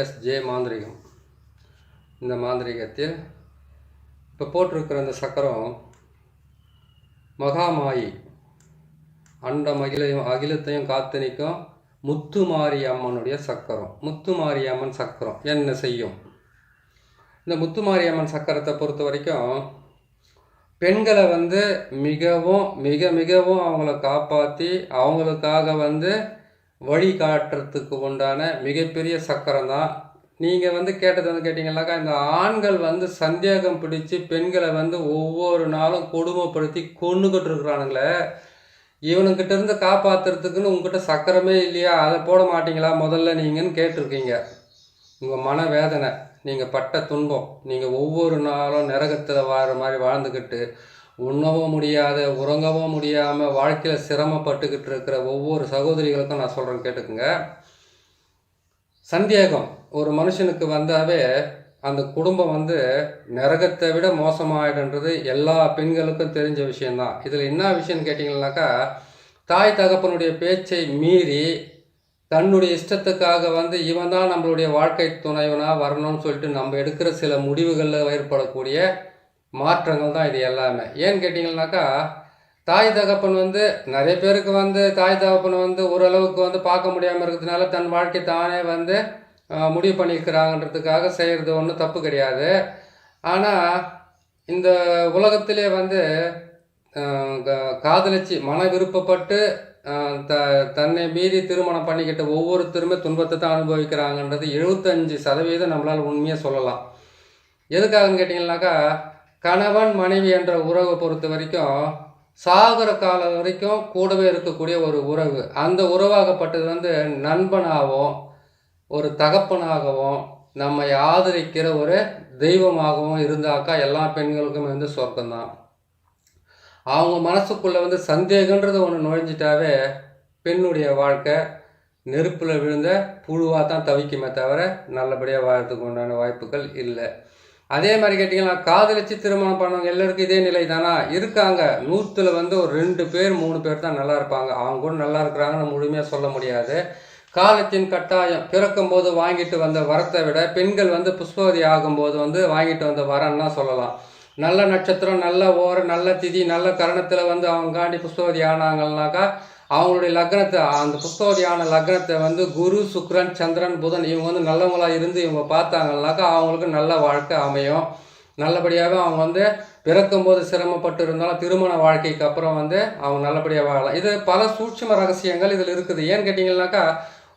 S J மாந்திரிகம். இந்த மாந்திரிகத்தில் இப்போ போட்டிருக்கிற இந்த சக்கரம் மகாமாயி. அண்டம் அகிலையும் அகிலத்தையும் காத்து நிற்கும் முத்துமாரி அம்மனுடைய சக்கரம். முத்துமாரி அம்மன் சக்கரம். என்ன செய்யும்? இந்த முத்துமாரி அம்மன் சக்கரத்தை பொறுத்த வரைக்கும் பெண்களை வந்து மிகவும் மிக மிகவும் அவங்கள காப்பாற்றி அவங்களுக்காக வந்து வழி காட்டுறதுக்கு உண்டான மிகப்பெரிய சக்கரம் தான் நீங்கள் வந்து கேட்டது வந்து கேட்டிங்கனாக்கா இந்த ஆண்கள் வந்து சந்தேகம் பிடிச்சி பெண்களை வந்து ஒவ்வொரு நாளும் கொடுமைப்படுத்தி கொண்டுகிட்டு இருக்கிறானுங்களே. இவனுக்கிட்ட இருந்து காப்பாற்றுறதுக்குன்னு உங்ககிட்ட சக்கரமே இல்லையா? அதை போட மாட்டிங்களா? முதல்ல நீங்கன்னு கேட்டிருக்கீங்க. உங்கள் மன வேதனை நீங்கள் பட்ட துன்பம் நீங்கள் ஒவ்வொரு நாளும் நரகத்தில் வாழற மாதிரி வாழ்ந்துக்கிட்டு உண்ணவும் முடியாத உறங்கவும் முடியாமல் வாழ்க்கையில் சிரமப்பட்டுக்கிட்டு இருக்கிற ஒவ்வொரு சகோதரிகளுக்கும் நான் சொல்கிறேன் கேட்டுக்குங்க. சந்தேகம். ஒரு மனுஷனுக்கு வந்தாவே அந்த குடும்பம் வந்து நரகத்தை விட மோசமாயிடுன்றது எல்லா பெண்களுக்கும் தெரிஞ்ச விஷயந்தான் இதில் என்ன விஷயம்னு கேட்டிங்கன்னாக்கா தாய் தகப்பனுடைய பேச்சை மீறி தன்னுடைய இஷ்டத்துக்காக வந்து இவன் தான் நம்மளுடைய வாழ்க்கை துணைவனாக வரணும்னு சொல்லிட்டு நம்ம எடுக்கிற சில முடிவுகளில் ஏற்படக்கூடிய மாற்றங்கள் தான் இது எல்லாமே. ஏன்னு கேட்டிங்கன்னாக்கா தாய் தகப்பன் வந்து நிறைய பேருக்கு வந்து தாய் தகப்பன் வந்து ஓரளவுக்கு வந்து பார்க்க முடியாமல் இருக்கிறதுனால தன் வாழ்க்கை தானே வந்து முடிவு பண்ணியிருக்கிறாங்கன்றதுக்காக செய்கிறது ஒன்றும் தப்பு கிடையாது. ஆனால் இந்த உலகத்திலே வந்து காதலிச்சு மன விருப்பப்பட்டு த தன்னை மீறி திருமணம் பண்ணிக்கிட்ட ஒவ்வொருத்தருமே துன்பத்தை தான் அனுபவிக்கிறாங்கன்றது எழுபத்தஞ்சு சதவீதம் நம்மளால் உண்மையாக சொல்லலாம். எதுக்காகன்னு கேட்டிங்கன்னாக்கா கணவன் மனைவி என்ற உறவை பொறுத்த வரைக்கும் சாகர காலம் வரைக்கும் கூடவே இருக்கக்கூடிய ஒரு உறவு. அந்த உறவாகப்பட்டது வந்து நண்பனாகவும் ஒரு தகப்பனாகவும் நம்மை ஆதரிக்கிற ஒரு தெய்வமாகவும் இருந்தாக்கா எல்லா பெண்களுக்கும் வந்து சொர்க்கம்தான். அவங்க மனசுக்குள்ளே வந்து சந்தேகன்றது ஒன்று நுழைஞ்சிட்டாவே பெண்ணுடைய வாழ்க்கை நெருப்பில் விழுந்த புழுவாக தான் தவிக்குமே தவிர நல்லபடியாக வாழறதுக்கு உண்டான வாய்ப்புகள் இல்லை. அதே மாதிரி கேட்டிங்கன்னா காதலிச்சு திருமணம் பண்ணவங்க எல்லாருக்கும் இதே நிலை தானா இருக்காங்க. நூற்றுல வந்து ஒரு ரெண்டு பேர் மூணு பேர் தான் நல்லா இருப்பாங்க. அவங்க கூட நல்லா இருக்கிறாங்கன்னு முழுமையாக சொல்ல முடியாது. காலத்தின் கட்டாயம். பிறக்கும்போது வாங்கிட்டு வந்த வரத்தை விட பெண்கள் வந்து புஷ்பவதி ஆகும்போது வந்து வாங்கிட்டு வந்த வரம்னா சொல்லலாம். நல்ல நட்சத்திரம் நல்ல ஓர நல்ல திதி நல்ல கரணத்தில் வந்து அவங்க காண்டி புஷ்பவதி ஆனாங்கன்னாக்கா அவங்களுடைய லக்னத்தை அந்த புத்தோடியான லக்னத்தை வந்து குரு சுக்ரன் சந்திரன் புதன் இவங்க வந்து நல்லவங்களாக இருந்து இவங்க பார்த்தாங்கனாக்கா அவங்களுக்கு நல்ல வாழ்க்கை அமையும். நல்லபடியாகவே அவங்க வந்து பிறக்கும்போது சிரமப்பட்டு இருந்தாலும் திருமண வாழ்க்கைக்கு அப்புறம் வந்து அவங்க நல்லபடியாக வாழலாம். இது பல சூட்சும ரகசியங்கள் இதில் இருக்குது. ஏன்னு கேட்டிங்கன்னாக்கா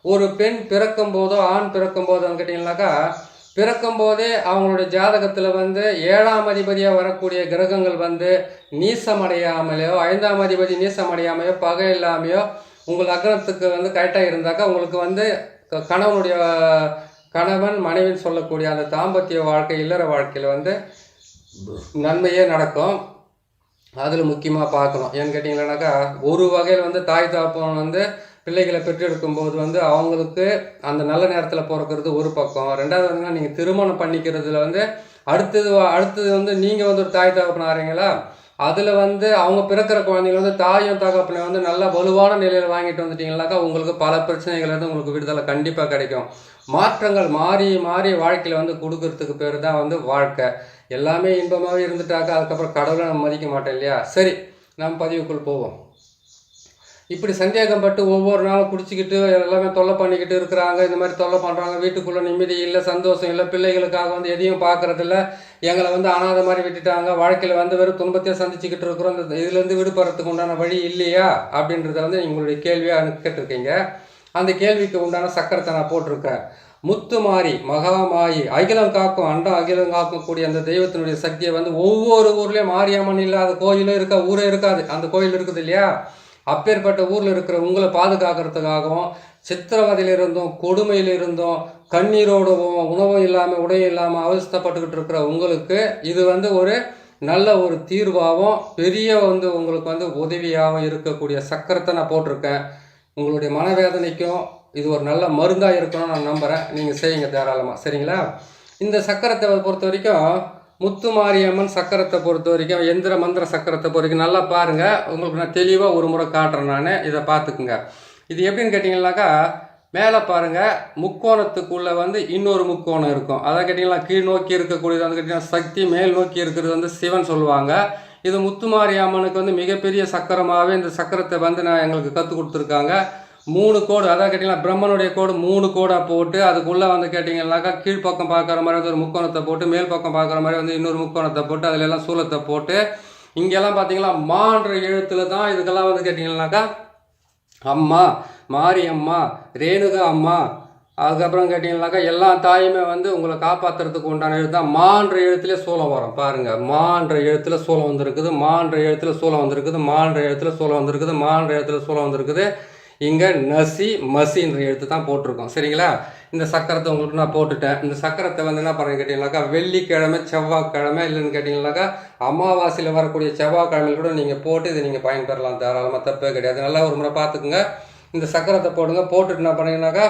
ஒரு பெண் பிறக்கும் போதோ ஆண் பிறக்கும் போதோன்னு கேட்டிங்கன்னாக்கா பிறக்கும் போதே அவங்களுடைய ஜாதகத்தில் வந்து ஏழாம் அதிபதியாக வரக்கூடிய கிரகங்கள் வந்து நீசமடையாமலையோ ஐந்தாம் அதிபதி நீசமடையாமையோ பகை இல்லாமையோ உங்கள் லக்னத்துக்கு வந்து கரெக்டாக இருந்தாக்கா உங்களுக்கு வந்து க- கணவனுடைய கணவன் மனைவின்னு சொல்லக்கூடிய அந்த தாம்பத்திய வாழ்க்கை இல்லற வாழ்க்கையில் வந்து நன்மையே நடக்கும். அதில் முக்கியமாக பார்க்கணும். ஏன்னு கேட்டிங்கன்னாக்கா ஒரு வகையில் வந்து தாய் தாப்பன் வந்து பிள்ளைகளை பெற்றெடுக்கும் போது வந்து அவங்களுக்கு அந்த நல்ல நேரத்தில் பிறக்கிறது ஒரு பக்கம். ரெண்டாவது வந்து நீங்கள் திருமணம் பண்ணிக்கிறதுல வந்து அடுத்தது அடுத்தது வந்து நீங்கள் வந்து ஒரு தாய் தகப்பன் ஆறீங்களா? அதில் வந்து அவங்க பிறக்கிற குழந்தைங்க வந்து தாயும் தகப்பனை வந்து நல்ல வலுவான நிலையில் வாங்கிட்டு வந்துட்டிங்கனாக்கா உங்களுக்கு பல பிரச்சனைகள் வந்து உங்களுக்கு விடுதலை கண்டிப்பாக கிடைக்கும். மாற்றங்கள் மாறி மாறி வாழ்க்கையில் வந்து கொடுக்கறதுக்கு பேர் தான் வந்து வாழ்க்கை. எல்லாமே இன்பமாகவே இருந்துட்டாக்கா அதுக்கப்புறம் கடவுளை நம்ம மதிக்க மாட்டோம் இல்லையா? சரி நம்ம பதிவுக்குள் போவோம். இப்படி சந்தேகம் பட்டு ஒவ்வொரு நாளும் குடிச்சிக்கிட்டு எல்லாமே தொல்லை பண்ணிக்கிட்டு இருக்கிறாங்க. இந்த மாதிரி தொல்லை பண்ணுறாங்க வீட்டுக்குள்ளே நிம்மதி இல்லை சந்தோஷம் இல்லை பிள்ளைகளுக்காக வந்து எதையும் பார்க்கறதில்ல. எங்களை வந்து அனாதை மாதிரி விட்டுட்டாங்க. வாழ்க்கையில் வந்து வெறும் துன்பத்தையே சந்திச்சுக்கிட்டு இருக்கிறோம். இந்த இதுலேருந்து விடுபடுறதுக்கு உண்டான வழி இல்லையா? அப்படின்றத வந்து உங்களுடைய கேள்வியாக கேட்டிருக்கீங்க. அந்த கேள்விக்கு உண்டான சக்கரத்தை நான் போட்டிருக்கேன். முத்துமாரி மகாமாயி அகிலம் காக்கும் அண்டம் அகிலம் காக்கக்கூடிய அந்த தெய்வத்தினுடைய சக்தியை வந்து ஒவ்வொரு ஊர்லேயும் மாரியம்மன் இல்லாத கோயிலும் இருக்கா ஊரே இருக்காது. அந்த கோயில் இருக்குது இல்லையா? அப்பேற்பட்ட ஊரில் இருக்கிற உங்களை பாதுகாக்கிறதுக்காகவும் சித்திரவதையிலிருந்தும் இருந்தும் கண்ணீரோடவும் உணவும் இல்லாமல் உடையும் இல்லாமல் அவஸ்தப்பட்டுக்கிட்டு இருக்கிற உங்களுக்கு இது வந்து ஒரு நல்ல ஒரு தீர்வாகவும் பெரிய வந்து உங்களுக்கு வந்து உதவியாகவும் இருக்கக்கூடிய சக்கரத்தை நான் போட்டிருக்கேன். உங்களுடைய மனவேதனைக்கும் இது ஒரு நல்ல மருந்தாக இருக்கணும்னு நான் நம்புகிறேன் நீங்கள் செய்யுங்க தாராளமாக சரிங்களா? இந்த சக்கரத்தை பொறுத்த வரைக்கும் முத்து மாரியம்மன் சக்கரத்தை பொறுத்த வரைக்கும் எந்திர மந்திர சக்கரத்தை பொறுத்த வரைக்கும் நல்லா பாருங்கள் உங்களுக்கு நான் தெளிவாக ஒரு முறை காட்டுறேன் நான். இதை பார்த்துக்குங்க. இது எப்படின்னு கேட்டிங்கன்னாக்கா மேலே பாருங்க முக்கோணத்துக்குள்ளே வந்து இன்னொரு முக்கோணம் இருக்கும். அதை கேட்டிங்கன்னா கீழ் நோக்கி இருக்கக்கூடியது வந்து கேட்டிங்கன்னா சக்தி மேல் நோக்கி இருக்கிறது வந்து சிவன் சொல்லுவாங்க. இது முத்துமாரி அம்மனுக்கு வந்து மிகப்பெரிய சக்கரமாகவே இந்த சக்கரத்தை வந்து நான் எங்களுக்கு கற்றுக் கொடுத்துருக்காங்க. மூணு கோடு அதான் கேட்டிங்கன்னா பிரம்மனுடைய கோடு மூணு கோடாக போட்டு அதுக்குள்ளே வந்து கேட்டிங்கன்னாக்கா கீழ்ப்பக்கம் பார்க்குற மாதிரி வந்து ஒரு முக்கோணத்தை போட்டு மேல் பக்கம் பார்க்குற மாதிரி வந்து இன்னொரு முக்கோணத்தை போட்டு அதில் எல்லாம் சூலத்தை போட்டு இங்கெல்லாம் பார்த்தீங்களா மான்ற எழுத்துல தான் இதுக்கெல்லாம் வந்து கேட்டிங்கன்னாக்கா அம்மா மாரியம்மா ரேணுகா அம்மா அதுக்கப்புறம் கேட்டிங்கனாக்கா எல்லா தாயுமே வந்து உங்களை காப்பாற்றுறதுக்கு உண்டான எழுத்து தான். மான்ற எழுத்துல சூழம் வரும். பாருங்கள் மான்ற எழுத்துல சூழம் வந்திருக்குது மான்ற எழுத்துல சூலம் வந்திருக்குது மான்ற எழுத்துல சூலம் வந்திருக்குது மான்ற எழுத்துல சூழம் வந்திருக்குது. இங்கே நசி மசின்ற எழுத்து தான் போட்டிருக்கோம். சரிங்களா? இந்த சக்கரத்தை உங்களுக்கு நான் போட்டுட்டேன். இந்த சக்கரத்தை வந்து என்ன பண்ணுறேன்னு கேட்டிங்கனாக்கா வெள்ளிக்கிழமை செவ்வாய்க்கிழமை இல்லைன்னு கேட்டிங்கனாக்கா அமாவாசையில் வரக்கூடிய செவ்வாய்க்கிழமையில் கூட நீங்கள் போட்டு இதை நீங்கள் பயன்பெறலாம். தாராளமாக தப்பே கிடையாது. நல்லா ஒரு முறை பார்த்துக்குங்க. இந்த சக்கரத்தை போடுங்க. போட்டுட்டு என்ன பண்ணீங்கன்னாக்கா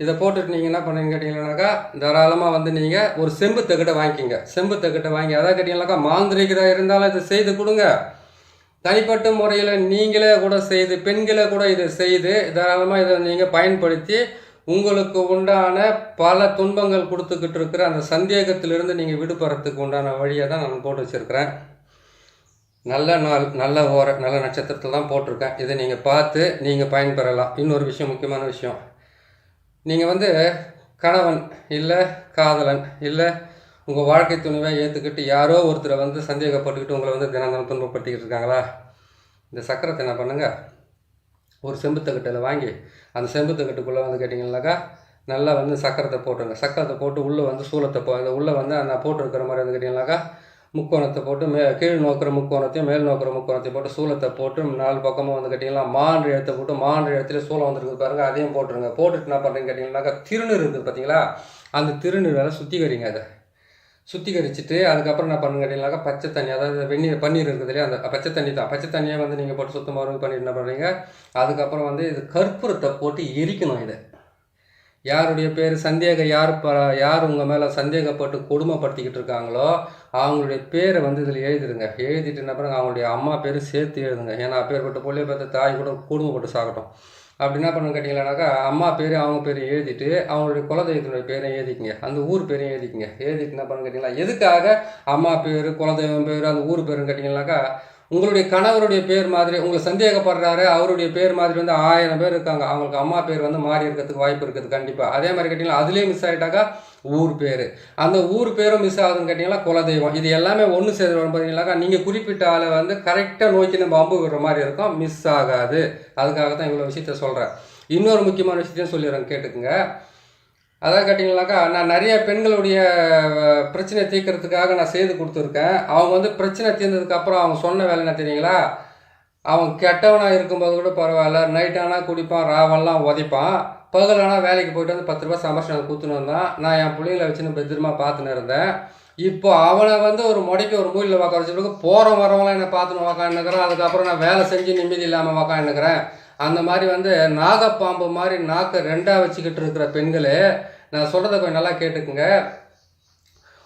இதை போட்டுட்டு நீங்கள் என்ன பண்ணுறீங்க கேட்டிங்கன்னாக்கா தாராளமாக வந்து நீங்கள் ஒரு செம்பு தகட்டை வாங்கிக்கிங்க. செம்பு தகட்டை வாங்கி அதாவது கேட்டிங்கனாக்கா மாந்திரிகராக இருந்தாலும் இதை செய்து கொடுங்க. தனிப்பட்ட முறையில் நீங்களே கூட செய்து பெண்களே கூட இதை செய்து தாராளமாக இதை நீங்கள் பயன்படுத்தி உங்களுக்கு உண்டான பல துன்பங்கள் கொடுத்துக்கிட்டு இருக்கிற அந்த சந்தேகத்திலிருந்து நீங்கள் விடுபடுறதுக்கு உண்டான வழியை தான் நான் போட்டு வச்சுருக்கிறேன். நல்ல நாள் நல்ல ஓர நல்ல நட்சத்திரத்தில் தான் போட்டிருக்கேன். இதை நீங்கள் பார்த்து நீங்கள் பயன்பெறலாம். இன்னொரு விஷயம் முக்கியமான விஷயம். நீங்கள் வந்து கணவன் இல்லை காதலன் இல்லை உங்கள் வாழ்க்கை துணிவை ஏற்றுக்கிட்டு யாரோ ஒருத்தரை வந்து சந்தேகப்பட்டுக்கிட்டு உங்களை வந்து தினம் தினம் துன்பப்படுத்திக்கிட்டு இருக்காங்களா? இந்த சக்கரத்தை என்ன பண்ணுங்க? ஒரு செம்புத்தக்கட்டில் வாங்கி அந்த செம்புத்தக்கட்டுக்குள்ளே வந்து கேட்டிங்கனாக்கா நல்லா வந்து சக்கரத்தை போட்டுருங்க. சக்கரத்தை போட்டு உள்ளே வந்து சூளத்தை போ இந்த உள்ளே வந்து அந்த போட்டிருக்கிற மாதிரி வந்து கேட்டிங்கனாக்கா முக்கோணத்தை போட்டு மே கீழ் நோக்கிற முக்கோணத்தையும் மேல் நோக்கிற முக்கோணத்தையும் போட்டு சூளத்தை போட்டு நாலு பக்கமும் வந்து கேட்டிங்கன்னா மான்று எழுத்தை போட்டு மான்று எழுத்துல சூளம் வந்துருக்கு பாருங்கள் அதையும் போட்டுருங்க. போட்டுட்டு என்ன பண்ணுறீங்க கேட்டிங்கன்னாக்கா திருநீர் இருக்குது பார்த்தீங்களா அந்த திருநீரை சுத்திகரிங்க அதை. சுத்திகரிச்சுட்டு அதுக்கப்புறம் என்ன பண்ணுங்க அப்படின்னாக்கா பச்சை தண்ணி அதாவது வெந்நீர் பன்னீர் இருக்குது இல்லையா? அந்த பச்சை தண்ணி தான். பச்சை தண்ணியை வந்து நீங்கள் போட்டு சுத்தமாக பண்ணிட்டு என்ன பண்ணுறீங்க அதுக்கப்புறம் வந்து இது கற்பூரத்தை போட்டு எரிக்கணும் இதை. யாருடைய பேர் சந்தேகம் யார் ப யார் உங்கள் மேலே சந்தேகப்பட்டு கொடுமைப்படுத்திக்கிட்டு இருக்காங்களோ அவங்களுடைய பேரை வந்து இதில் எழுதிடுங்க. எழுதிட்டு என்ன பண்ணுங்க அவங்களுடைய அம்மா பேர் சேர்த்து எழுதுங்க. ஏன்னா அப்பேற்பட்ட பொள்ளியை பார்த்த தாய் கூட கொடுமைப்பட்டு சாகட்டும். அப்படி என்ன பண்ணணும் கேட்டிங்களானாக்கா அம்மா பேர் அவங்க பேர் எழுதிட்டு அவங்களுடைய குலதெய்வத்தினுடைய பேரையும் எழுதிக்கிங்க. அந்த ஊர் பேரையும் எழுதிக்கிங்க. எழுதிட்டு என்ன பண்ணணும் கேட்டிங்களா எதுக்காக அம்மா பேர் குலதெய்வம் பேர் அந்த ஊர் பேருன்னு கேட்டிங்கனாக்கா உங்களுடைய கணவருடைய பேர் மாதிரி உங்களை சந்தேகப்படுறாரு அவருடைய பேர் மாதிரி வந்து ஆயிரம் பேர் இருக்காங்க. அவங்களுக்கு அம்மா பேர் வந்து மாறி இருக்கிறதுக்கு வாய்ப்பு இருக்குது கண்டிப்பாக அதே மாதிரி கேட்டிங்கன்னா அதுலேயும் மிஸ் ஆகிட்டாக்கா ஊர் பேர். அந்த ஊர் பேரும் மிஸ் ஆகுதுன்னு கேட்டிங்கன்னா குலதெய்வம். இது எல்லாமே ஒன்று சேர்ந்து வரும் பார்த்தீங்கன்னாக்கா நீங்கள் குறிப்பிட்ட ஆளை வந்து கரெக்டாக நோக்கி நம்ம அம்பு விடுற மாதிரி இருக்கும். மிஸ் ஆகாது. அதுக்காக தான் இவ்வளோ விஷயத்த சொல்கிறேன் இன்னொரு முக்கியமான விஷயத்தையும் சொல்லிடுறேன் கேட்டுக்குங்க. அதான் கேட்டிங்கனாக்கா நான் நிறைய பெண்களுடைய பிரச்சனை தீர்க்கறதுக்காக நான் செய்து கொடுத்துருக்கேன். அவங்க வந்து பிரச்சனை தீர்ந்ததுக்கப்புறம் அவங்க சொன்ன வேலை என்ன தெரியுங்களா? அவன் கெட்டவனாக இருக்கும்போது கூட பரவாயில்ல. நைட் ஆனால் குடிப்பான் ராவெல்லாம் உதைப்பான். பகலானா வேலைக்கு போயிட்டு வந்து பத்து ரூபா சம்பாஷணம் கொடுத்துன்னு வந்தான் நான் என் பிள்ளைங்களை வச்சுன்னு பத்திரமா பார்த்துன்னு இருந்தேன். இப்போ அவனை வந்து ஒரு முடைக்கு ஒரு மூலியில் உட்கார வச்சுட்டு போகிற வரவங்களாம் என்னை பார்த்துன்னு உக்காந்துக்கிறேன் அதுக்கப்புறம் நான் வேலை செஞ்சு நிம்மதி இல்லாமல் உக்காந்துக்கிறேன் அந்த மாதிரி வந்து நாகப்பாம்பு மாதிரி நாக்கை ரெண்டாக வச்சுக்கிட்டு இருக்கிற பெண்களே நான் சொல்கிறத கொஞ்சம் நல்லா கேட்டுக்குங்க.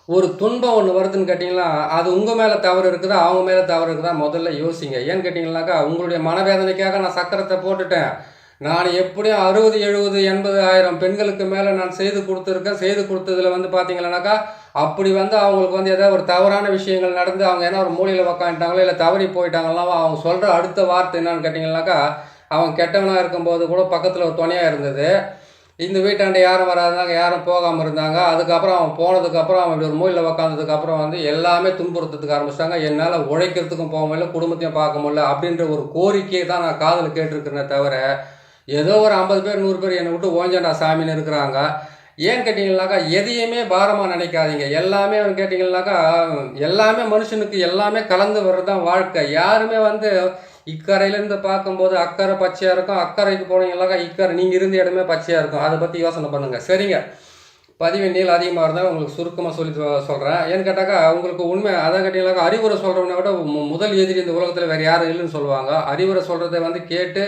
ஒரு துன்பம் ஒன்று வருதுன்னு கேட்டிங்கன்னா அது உங்கள் மேலே தவறு இருக்குதா அவங்க மேலே தவறு இருக்குதா முதல்ல யோசிங்க. ஏன்னு கேட்டிங்கனாக்கா உங்களுடைய மனவேதனைக்காக நான் சக்கரத்தை போட்டுட்டேன். நான் எப்படியும் அறுபது எழுபது எண்பது ஆயிரம் பெண்களுக்கு மேலே நான் செய்து கொடுத்துருக்கேன் செய்து கொடுத்ததுல வந்து பார்த்தீங்கன்னாக்கா அப்படி வந்து அவங்களுக்கு வந்து ஏதாவது ஒரு தவறான விஷயங்கள் நடந்து அவங்க ஏன்னா ஒரு மூலையில் உக்காந்துட்டாங்களோ இல்லை தவறி போயிட்டாங்களோ அவங்க சொல்கிற அடுத்த வார்த்தை என்னன்னு கேட்டிங்கனாக்கா அவன் கெட்டவனாக இருக்கும்போது கூட பக்கத்தில் ஒரு துணையாக இருந்தது. இந்த வீட்டாண்ட யாரும் வராதாங்க யாரும் போகாமல் இருந்தாங்க. அதுக்கப்புறம் அவன் போனதுக்கப்புறம் அவன் இப்படி ஒரு மூலையில் உக்காந்ததுக்கப்புறம் வந்து எல்லாமே துன்புறுத்துறதுக்கு ஆரம்பிச்சிட்டாங்க. என்னால் உழைக்கிறதுக்கும் போக முடியல குடும்பத்தையும் பார்க்க முடியல அப்படின்ற ஒரு கோரிக்கையை தான் நான் காதில் கேட்டிருக்கிறேனே தவிர ஏதோ ஒரு ஐம்பது பேர் நூறு பேர் என்னை விட்டு ஓஞ்சண்டா சாமின்னு இருக்கிறாங்க. ஏன் கேட்டிங்கனாக்கா எதையுமே பாரமாக நினைக்காதீங்க. எல்லாமே கேட்டிங்கனாக்கா எல்லாமே மனுஷனுக்கு எல்லாமே கலந்து வர்றது தான் வாழ்க்கை. யாருமே வந்து இக்கரையிலேருந்து பார்க்கும்போது அக்கறை பச்சையாக இருக்கும் அக்கறைக்கு போனீங்களாக்கா இக்கரை நீங்கள் இருந்த இடமே பச்சையாக இருக்கும். அதை பற்றி யோசனை பண்ணுங்கள் சரிங்க. பதிவு நீள் அதிகமாக இருந்தால் உங்களுக்கு சுருக்கமாக சொல்லி சொல்கிறேன் ஏன்னு கேட்டாக்கா உங்களுக்கு உண்மை அதை கேட்டிங்கனாக்கா அறிவுரை சொல்கிறவனை விட மு- முதல் எதிரி இந்த உலகத்தில் வேறு யாரும் இல்லைன்னு சொல்லுவாங்க. அறிவுரை சொல்கிறத வந்து கேட்டு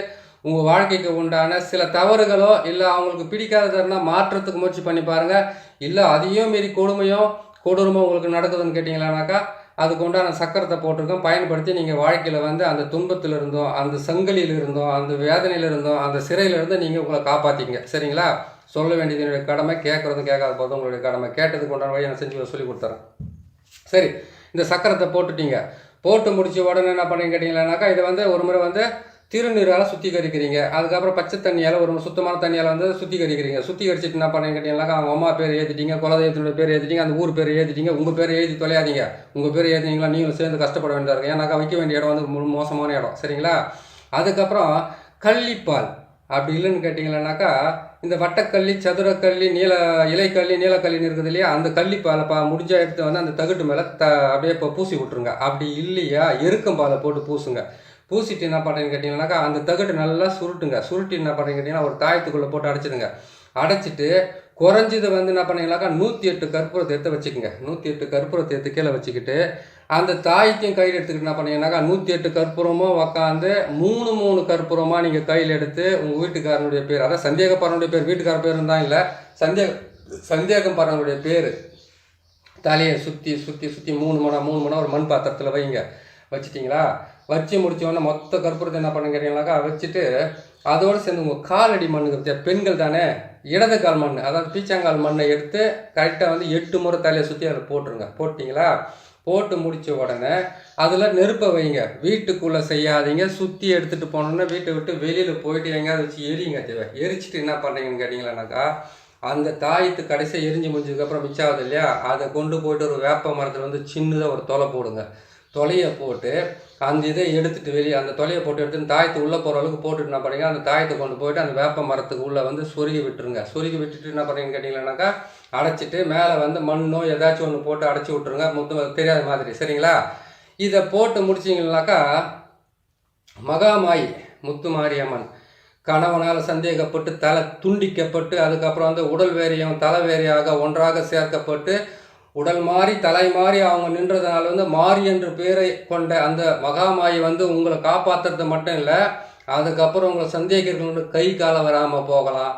உங்கள் வாழ்க்கைக்கு உண்டான சில தவறுகளோ இல்லை அவங்களுக்கு பிடிக்காததுன்னா மாற்றத்துக்கு முயற்சி பண்ணி பாருங்கள் இல்லை அதையும் மீறி கொடுமையோ கொடூரமோ உங்களுக்கு நடக்குதுன்னு கேட்டிங்களானாக்கா அதுக்கு உண்டான சக்கரத்தை போட்டிருக்கோம். பயன்படுத்தி நீங்கள் வாழ்க்கையில் வந்து அந்த துன்பத்தில் இருந்தோம் அந்த சங்கலியில் இருந்தோம் அந்த வேதனையில் இருந்தோம் அந்த சிறையிலிருந்து நீங்கள் உங்களை காப்பாற்றிங்க சரிங்களா? சொல்ல வேண்டியது என்னுடைய கடமை கேட்குறதும் கேட்காத போதும் உங்களுடைய கடமை. கேட்டதுக்கு உண்டான வழியை நான் செஞ்சு சொல்லி கொடுத்துறேன். சரி இந்த சக்கரத்தை போட்டுட்டீங்க. போட்டு முடிச்ச உடனே என்ன பண்ணீங்க கேட்டிங்களானாக்கா இதை வந்து ஒரு முறை வந்து திருநீரால் சுத்திகரிக்கிறீங்க. அதுக்கப்புறம் பச்சை தண்ணியால் ஒரு சுத்தமான தண்ணியால் வந்து சுத்திகரிக்கிறீங்க. சுத்திகரிச்சுட்டு என்ன பண்ணீங்க கேட்டிங்கனாக்கா அவங்க அம்மா பேர் ஏற்றிட்டீங்க குலதெய்வத்தினுடைய பேர் ஏற்றிட்டீங்க அந்த ஊர் பேர் ஏற்றிட்டீங்க உங்கள் பேர் ஏற்றி தொலையாதீங்க. உங்கள் பேர் ஏற்றினீங்களா நீங்களும் சேர்ந்து கஷ்டப்பட வேண்டியதாக இருக்கும். ஏன்னாக்கா வைக்க வேண்டிய இடம் வந்து மோசமான இடம். சரிங்களா? அதுக்கப்புறம் கள்ளிப்பால். அப்படி இல்லைன்னு கேட்டிங்களானாக்கா இந்த வட்டக்கல்லி சதுரக்கல்லி நீல இலைக்கல்லி நீலக்கல்லின்னு இருக்குது இல்லையா? அந்த கள்ளிப்பாலை பா முடிஞ்ச இடத்துல வந்து அந்த தகட்டு மேலே த அப்படியே இப்போ பூசி விட்ருங்க அப்படி இல்லையா? எருக்கம் பாலை போட்டு பூசுங்க. பூசிட்டு என்ன பண்ணுறீங்கன்னு கேட்டிங்கன்னாக்கா அந்த தகட்டு நல்லா சுருட்டுங்க. சுருட்டி என்ன பண்ணுறீங்க கேட்டிங்கன்னா ஒரு தாயத்துக்குள்ளே போட்டு அடைச்சிடுங்க. அடைச்சிட்டு குறைஞ்சது வந்து என்ன பண்ணீங்கன்னாக்கா நூற்றி எட்டு கற்பூரத்தை எடுத்து வச்சுக்கோங்க. நூற்றி எட்டு கற்பூரத்தை எடுத்து கீழே வச்சுக்கிட்டு அந்த தாய்க்கும் கையில் எடுத்துக்கிட்டு என்ன பண்ணீங்கன்னாக்கா நூற்றி எட்டு கற்பூரமும் உக்காந்து மூணு மூணு கற்பூரமாக நீங்கள் கையில் எடுத்து உங்கள் வீட்டுக்காரனுடைய பேர் அதாவது சந்தேகப்பாரனுடைய பேர் வீட்டுக்கார பேர் தான் இல்லை சந்தேக சந்தேகப்பாரனுடைய பேர். தலையை சுற்றி சுற்றி சுற்றி மூணு மணம் மூணு மணம் ஒரு மண் பாத்திரத்தில் வைங்க. வச்சுட்டிங்களா? வச்சு முடிச்ச மொத்த கற்பூரத்தை என்ன பண்ணுங்க வச்சுட்டு அதோடு சேர்ந்து உங்கள் காலடி மண்ணுக்கு பெண்கள் தானே? இடது கால் மண் அதாவது பீச்சாங்கால் மண்ணை எடுத்து கரெக்டாக வந்து எட்டு முறை தலையை சுற்றி அதில் போட்டுருங்க. போட்டிங்களா? போட்டு முடிச்ச உடனே அதில் நெருப்பை வைங்க. வீட்டுக்குள்ளே செய்யாதீங்க. சுற்றி எடுத்துகிட்டு போனோன்னா வீட்டை விட்டு வெளியில் போயிட்டு எங்கேயாவது வச்சு எரியுங்க தேவை எரிச்சிட்டு என்ன பண்ணுறீங்கன்னு கேட்டிங்களானாக்கா அந்த தாயத்து கடைசியாக எரிஞ்சு முடிஞ்சதுக்கப்புறம் மிச்சம் ஆகுது இல்லையா அதை கொண்டு போயிட்டு ஒரு வேப்ப மரத்தில் வந்து சின்னதாக ஒரு தொலை போடுங்க. தொலையை போட்டு அந்த இதை எடுத்துட்டு வெளியே அந்த தொலையை போட்டு எடுத்து தாயத்து உள்ளே போகிற அளவுக்கு போட்டுட்டு என்ன பண்ணுறீங்க அந்த தாயத்தை கொண்டு போயிட்டு அந்த வேப்ப மரத்துக்கு உள்ளே வந்து சொருகி விட்டுருங்க. சொருகி விட்டுட்டு என்ன பண்ணுறீங்கன்னு கேட்டிங்கன்னாக்கா அடைச்சிட்டு மேலே வந்து மண்ணோ ஏதாச்சும் ஒன்று போட்டு அடைச்சி விட்ருங்க முத்து தெரியாத மாதிரி. சரிங்களா? இதை போட்டு முடிச்சிங்கனாக்கா மகாமாயி முத்து மாரியம்மன் கணவனால் சந்தேகப்பட்டு தலை துண்டிக்கப்பட்டு அதுக்கப்புறம் வந்து உடல் வேரியம் தலை வேரியாக ஒன்றாக சேர்க்கப்பட்டு உடல் மாறி தலை மாறி அவங்க நின்றதுனால வந்து மாறி என்று பேரை கொண்ட அந்த மகாமாயி வந்து உங்களை காப்பாற்றுறது மட்டும் இல்லை அதுக்கப்புறம் உங்களை சந்தேகிக்கிறவங்களுக்கு கை காலை வராமல் போகலாம்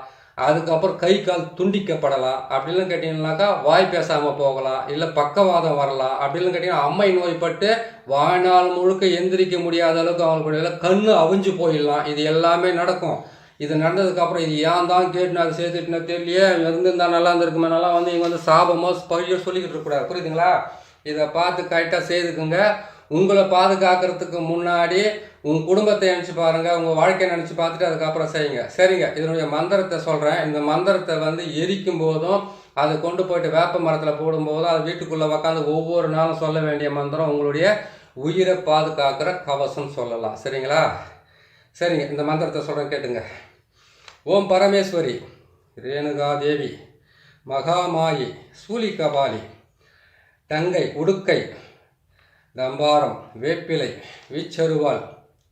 அதுக்கப்புறம் கை கால் துண்டிக்கப்படலாம் அப்படிலாம் கேட்டிங்கன்னாக்கா வாய் பேசாமல் போகலாம் இல்லை பக்கவாதம் வரலாம் அப்படிலாம் கேட்டிங்கன்னா அம்மை நோய்பட்டு வாழ்நாள் முழுக்க எந்திரிக்க முடியாத அளவுக்கு அவங்களுடைய கண் அவிஞ்சு போயிடலாம். இது எல்லாமே நடக்கும். இது நடந்ததுக்கப்புறம் இது ஏன் தான் கேட்டு நான் சேர்த்துட்டுனா தெரியலையே. இருந்திருந்தா நல்லா இருந்திருக்குமே. நல்லா வந்து இங்கே வந்து சாபமோ பழியோ சொல்லிக்கிட்டு இருக்கக்கூடாது. புரியுதுங்களா? இதை பார்த்து கரெக்டாக செய்துக்குங்க. உங்களை பாதுகாக்கிறதுக்கு முன்னாடி உங்கள் குடும்பத்தை நினச்சி பாருங்கள் உங்கள் வாழ்க்கையை நினச்சி பார்த்துட்டு அதுக்கப்புறம் செய்யுங்க. சரிங்க. இதனுடைய மந்திரத்தை சொல்கிறேன் இந்த மந்திரத்தை வந்து எரிக்கும் போதும் அதை கொண்டு போயிட்டு வேப்ப மரத்தில் போடும்போதும் அது வீட்டுக்குள்ளே உக்காந்து ஒவ்வொரு நாளும் சொல்ல வேண்டிய மந்திரம் உங்களுடைய உயிரை பாதுகாக்கிற கவசம் சொல்லலாம். சரிங்களா? சரிங்க. இந்த மந்திரத்தை சொல்கிறேன் கேட்டுங்க. ஓம் பரமேஸ்வரி ரேணுகாதேவி மகாமாயி சூலிகபாலி தங்கை உடுக்கை தம்பாரம் வேப்பிலை வீச்சருவாள்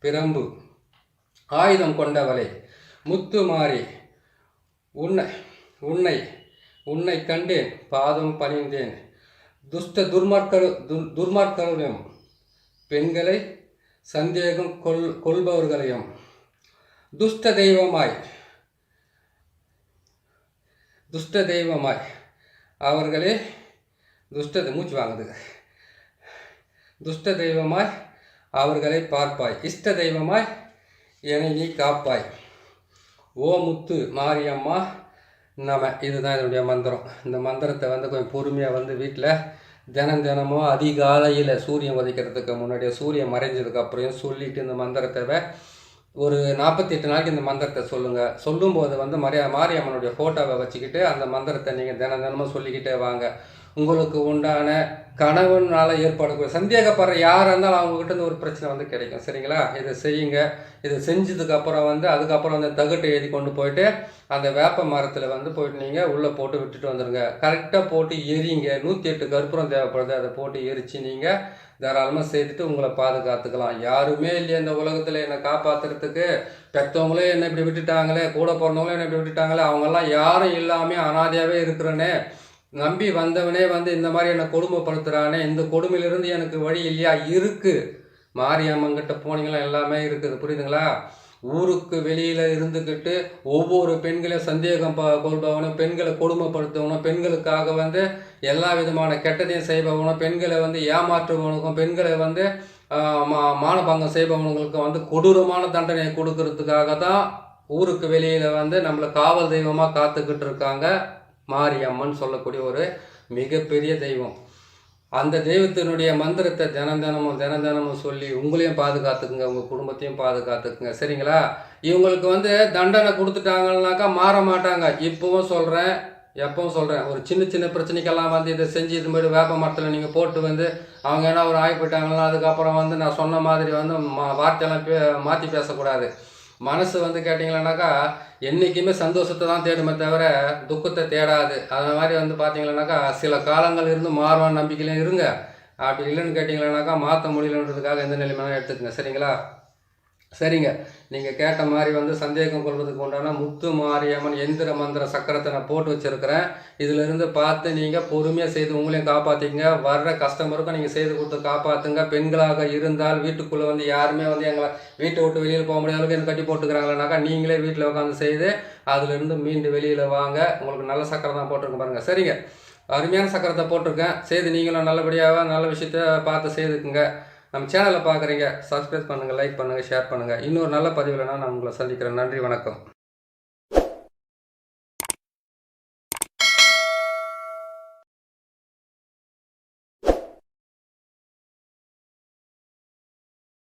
பிரம்பு ஆயுதம் கொண்டவளை முத்துமாரி உன்னை உன்னை உன்னை கண்டேன் பாதம் பணிந்தேன். துஷ்ட துர்மார்க்கரு து துர்மார்க்கரையும் பெண்களை சந்தேகம் கொள் கொள்பவர்களையும் துஷ்ட தெய்வமாய் துஷ்ட தெய்வமாய் அவர்களே துஷ்டத்தை மூச்சு வாங்குது. துஷ்ட தெய்வமாய் அவர்களை பார்ப்பாய். இஷ்ட தெய்வமாய் என்னை நீ காப்பாய். ஓ முத்து மாரியம்மா நம. இதுதான் இதனுடைய மந்திரம். இந்த மந்திரத்தை வந்து கொஞ்சம் பொறுமையாக வந்து வீட்டில் தினம் தினமும் அதிகாலையில் சூரியன் உதைக்கிறதுக்கு முன்னாடியே சூரியன் மறைஞ்சதுக்கு அப்புறம் சொல்லிட்டு இந்த மந்திரத்தை ஒரு நாற்பத்தி எட்டு நாளைக்கு இந்த மந்திரத்தை சொல்லுங்கள் சொல்லும்போது வந்து மரியா மாரியம்மனுடைய ஃபோட்டோவை வச்சுக்கிட்டு அந்த மந்திரத்தை நீங்கள் தினம் தினமும் சொல்லிக்கிட்டே வாங்க. உங்களுக்கு உண்டான கணவனால் ஏற்படக்கூடிய சந்தேகப்படுற யாராக இருந்தாலும் அவங்ககிட்ட இருந்து ஒரு பிரச்சனை வந்து கிடைக்கும். சரிங்களா? இதை செய்யுங்க. இதை செஞ்சதுக்கப்புறம் வந்து அதுக்கப்புறம் அந்த தகட்டை எழுதி கொண்டு போயிட்டு அந்த வேப்ப மரத்தில் வந்து போயிட்டு நீங்கள் உள்ளே போட்டு விட்டுட்டு வந்துடுங்க கரெக்டாக போட்டு எரிங்க. நூற்றி எட்டு கற்பூரம் தேவைப்படுது. அதை போட்டு எரித்து நீங்கள் தாராளமாக செய்துட்டு உங்களை பாதுகாத்துக்கலாம். யாருமே இல்லையே இந்த உலகத்தில் என்னை காப்பாற்றுறதுக்கு பெற்றவங்களே என்னை இப்படி விட்டுட்டாங்களே கூட பிறந்தவங்களே என்னை இப்படி விட்டுட்டாங்களே அவங்கெல்லாம் யாரும் இல்லாமல் அனாதையாகவே இருக்கிறேனே. நம்பி வந்தவனே வந்து இந்த மாதிரி என்னை கொடுமைப்படுத்துகிறானே இந்த கொடுமையிலிருந்து எனக்கு வழி இல்லையா? இருக்குது மாரியம்மங்கிட்ட போனீங்களா? எல்லாமே இருக்குது. புரியுதுங்களா? ஊருக்கு வெளியில் இருந்துக்கிட்டு ஒவ்வொரு பெண்களையும் சந்தேகம் ப கொள்பவனும் பெண்களை கொடுமைப்படுத்துவனும் பெண்களுக்காக வந்து எல்லா விதமான கெட்டதையும் செய்பவனும் பெண்களை வந்து ஏமாற்றுபவனுக்கும் பெண்களை வந்து மா- மானபங்கம் செய்பவனுங்களுக்கும் வந்து கொடூரமான தண்டனையை கொடுக்கறதுக்காக தான் ஊருக்கு வெளியில் வந்து நம்மளை காவல் தெய்வமாக காத்துக்கிட்டு இருக்காங்க. மாரியம்மன் சொல்லக்கூடிய ஒரு மிகப்பெரிய தெய்வம். அந்த தெய்வத்தினுடைய மந்திரத்தை தினம் தினமும் தினம் தினமும் சொல்லி உங்களையும் பாதுகாத்துக்குங்க உங்கள் குடும்பத்தையும் பாதுகாத்துக்குங்க. சரிங்களா? இவங்களுக்கு வந்து தண்டனை கொடுத்துட்டாங்கன்னாக்கா மாற மாட்டாங்க. இப்பவும் சொல்கிறேன் எப்பவும் சொல்கிறேன் ஒரு சின்ன சின்ன பிரச்சனைக்கெல்லாம் வந்து இதை செஞ்சு இது மாதிரி வேப்ப மரத்தில் நீங்கள் போட்டு வந்து அவங்க என்ன ஒரு ஆகி போயிட்டாங்கன்னா அதுக்கப்புறம் வந்து நான் சொன்ன மாதிரி வந்து மா வார்த்தையெல்லாம் பே மாற்றி பேசக்கூடாது. மனசு வந்து கேட்டிங்களானாக்கா என்றைக்குமே சந்தோஷத்தை தான் தேடுமே தவிர துக்கத்தை தேடாது. அந்த மாதிரி வந்து பார்த்தீங்கன்னாக்கா சில காலங்கள் இருந்து மாறுவான் நம்பிக்கையிலையும் இருங்க. அப்படி இல்லைன்னு கேட்டிங்களானாக்கா மாற்ற முடியலன்றதுக்காக எந்த நிலைமையான எடுத்துக்கங்க. சரிங்களா? சரிங்க. நீங்கள் கேட்ட மாதிரி வந்து சந்தேகம் கொள்வதுக்கு உண்டான முத்து மாரியம்மன் எந்திர மந்திர சக்கரத்தை நான் போட்டு வச்சுருக்கிறேன். இதிலிருந்து பார்த்து நீங்கள் பொறுமையாக செய்து உங்களையும் காப்பாற்றிக்கங்க வர்ற கஸ்டமருக்கும் நீங்கள் செய்து கொடுத்து காப்பாற்றுங்க பெண்களாக இருந்தால் வீட்டுக்குள்ளே வந்து யாருமே வந்து எங்களை வீட்டை விட்டு வெளியில் போக முடியாத அளவுக்கு எனக்கு கட்டி போட்டுக்கிறாங்களானாக்கா நீங்களே வீட்டில் உட்காந்து செய்து அதிலிருந்து மீண்டு வெளியில் வாங்க. உங்களுக்கு நல்ல சக்கரம் தான் போட்டிருக்க பாருங்கள் சரிங்க. அருமையான சக்கரத்தை போட்டிருக்கேன். செய்து நீங்களும் நல்லபடியாக நல்ல விஷயத்த பார்த்து செய்துக்குங்க. நம்ம சேனலை பார்க்குறீங்க சப்ஸ்கிரைப் பண்ணுங்கள் லைக் பண்ணுங்கள் ஷேர் பண்ணுங்கள் இன்னொரு நல்ல பதிவில் நான் உங்களை சந்திக்கிறேன். நன்றி வணக்கம்.